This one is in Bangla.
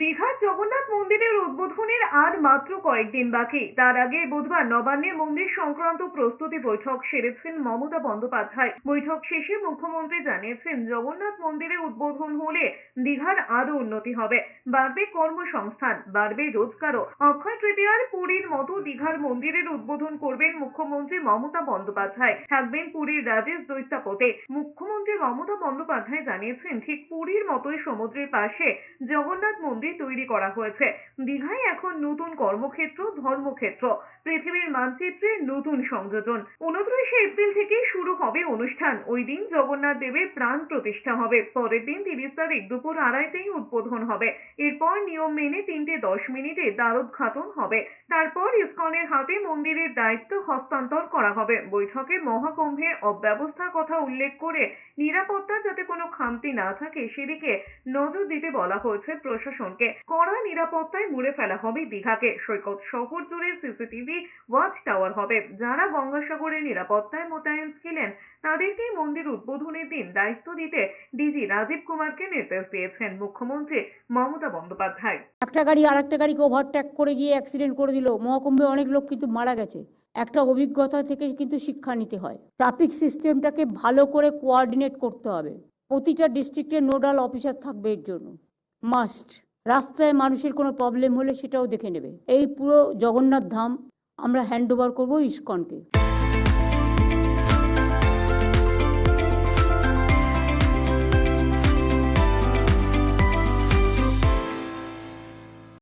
দীঘার জগন্নাথ মন্দিরের উদ্বোধনের আর মাত্র কয়েকদিন বাকি। তার আগে বুধবার নবান্নে মন্দির সংক্রান্ত প্রস্তুতি বৈঠক সেরেছেন মমতা বন্দ্যোপাধ্যায়। বৈঠক শেষে মুখ্যমন্ত্রী জানিয়েছেন, জগন্নাথ মন্দিরে উদ্বোধন হলে দীঘার আরও উন্নতি হবে। বাড়বে কর্মসংস্থান, বাড়বে রোজগারও। অক্ষয় তৃতীয়ার পুরীর মতো দীঘার মন্দিরের উদ্বোধন করবেন মুখ্যমন্ত্রী মমতা বন্দ্যোপাধ্যায়। থাকবেন পুরীর রাজেশ দৈত্যাপতে। মুখ্যমন্ত্রী মমতা বন্দ্যোপাধ্যায় জানিয়েছেন, ঠিক পুরীর মতোই সমুদ্রের পাশে জগন্নাথ মন্দির তৈরি করা হয়েছে। দীঘায় এখন নতুন কর্মক্ষেত্র, ধর্মক্ষেত্র। পৃথিবীর মানচিত্রে নতুন সংযোজন। উনত্রিশে এপ্রিল থেকে শুরু হবে অনুষ্ঠান। ওই দিন জগন্নাথ দেবের প্রাণ প্রতিষ্ঠা হবে। পরের দিন তিরিশ তারিখ দুপুর আড়াইতেই উদ্বোধন হবে। এরপর নিয়ম মেনে তিনটে দশ মিনিটে দ্বারোদ্ঘাটন হবে। তারপর ইসকনের হাতে মন্দিরের দায়িত্ব হস্তান্তর করা হবে। বৈঠকে মহাকুম্ভের অব্যবস্থার কথা উল্লেখ করে নিরাপত্তার যাতে কোনো খামতি না থাকে, সেদিকে নজর দিতে বলা হয়েছে প্রশাসনকে কড়া নিরাপত্তায় মুড়ে ফেলা হবে দীঘাকে। সৈকত শহর জুড়ে সিসিটিভি ওয়াচ টাওয়ার হবে। যারা গঙ্গাসাগরের নিরাপত্তায় মোতায়েন ছিলেন, তাদেরকেই মন্দির উদ্বোধনের দিন দায়িত্ব দিতে ডিজি রাজীব কুমারকে নির্দেশ দিয়েছেন মুখ্যমন্ত্রী মমতা বন্দ্যোপাধ্যায়। একটা গাড়ি আর একটা গাড়িকে ওভারটেক করে গিয়ে অ্যাক্সিডেন্ট করে দিল। মহাকুম্ভে অনেক লোক কিন্তু মারা গেছে। একটা অভিজ্ঞতা থেকে কিন্তু শিক্ষা নিতে হয়। ট্রাফিক সিস্টেমটাকে ভালো করে কোঅর্ডিনেট করতে হবে। প্রতিটা ডিস্ট্রিক্টের নোডাল অফিসার থাকবে এর জন্য। মাস্ট রাস্তায় মানুষের কোনো প্রবলেম হলে সেটাও দেখে নেবে। এই পুরো জগন্নাথ ধাম আমরা হ্যান্ড ওভার করব ইস্কনকে।